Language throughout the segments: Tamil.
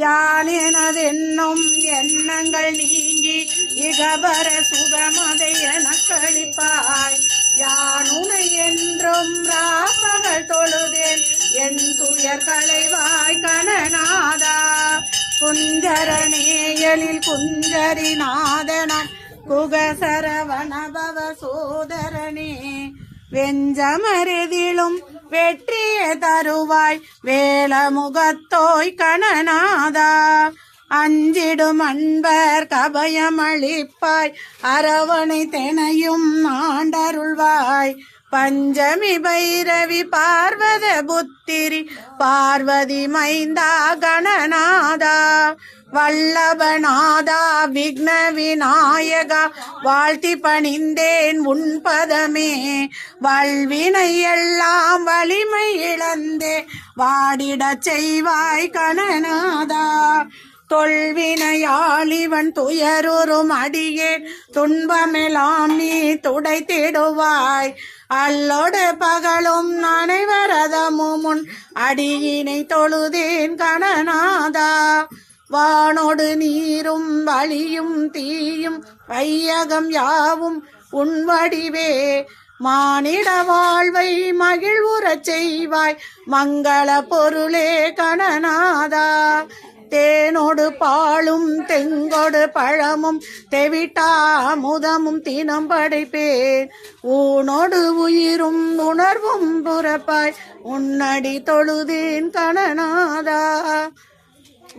யானினதென்னும் எண்ணங்கள் நீங்கி இகபர சுகமதை எனக்களிப்பாய். யானுனை என்றும் ராப்பகல் தொழுதேன். என் துயர் களைவாய் கணநாதா குஞ்சரநேயலில் குஞ்சரிநாதனம் குகசரவணபவ சோதரனே. வெஞ்சமருதிலும் வெற்றியே தருவாய் வேலமுகத்தோய் கணநாதா. அஞ்சிடும் அன்பர் கபயமளிப்பாய் அரவணை தெனையும் ஆண்டருள்வாய். பஞ்சமி பைரவி பார்வத புத்திரி பார்வதி மைந்தா கணனா வல்லபநாதா விக்ன விநாயகா வாழ்த்தி பணிந்தேன் உன் பதமே. வல்வினை எல்லாம் வலிமை இழந்தே. வாடிடச் செய்வாய் கணநாதா தொல்வினையாளிவன் துயருறும் அடியேன் துன்பமெலாம் நீ துடைத்திடுவாய். அல்லோடு பகலும் அனைவரதமும் உன் அடியினை தொழுதேன் கணநாதா வானோடு நீரும் வழியும் தீயும் வையகம் யாவும் உன்வடிவே மானிட வாழ்வை மகிழ்வுறச் செய்வாய். மங்கள பொருளே கணநாதா தேனோடு பாலும் தெங்கொடு பழமும் தெவிட்டா முதமும் தினம் படைப்பேன். ஊனோடு உயிரும் உணர்வும் புறப்பாய். உன்னடி தொழுதேன் கணநாதா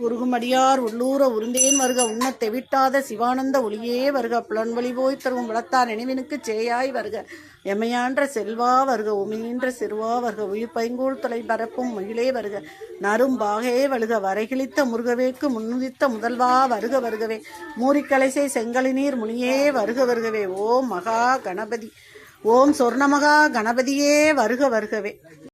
உருகுமடியார் உள்ளூர உருந்தேன் வருக உண்ணத்தை விட்டாத சிவானந்த ஒளியே வருக புலன்வழி போய் தருவும் வளத்தார் நினைவினுக்கு சேயாய் வருக. எமையான்ற செல்வா வருக உமியின்ற சிறுவா வருக உயிர் பைங்கூழ் தொலை பரப்பும் மகிழே வருக. நரும் பாகே வழுக வரைகிழித்த முருகவேக்கு முன்னுதித்த முதல்வா வருக வருகவே. மூரிக்கலைசை செங்கலினீர் முனியே வருக வருகவே. ஓம் மகா கணபதி ஓம் சொர்ணமகா கணபதியே வருக வருகவே.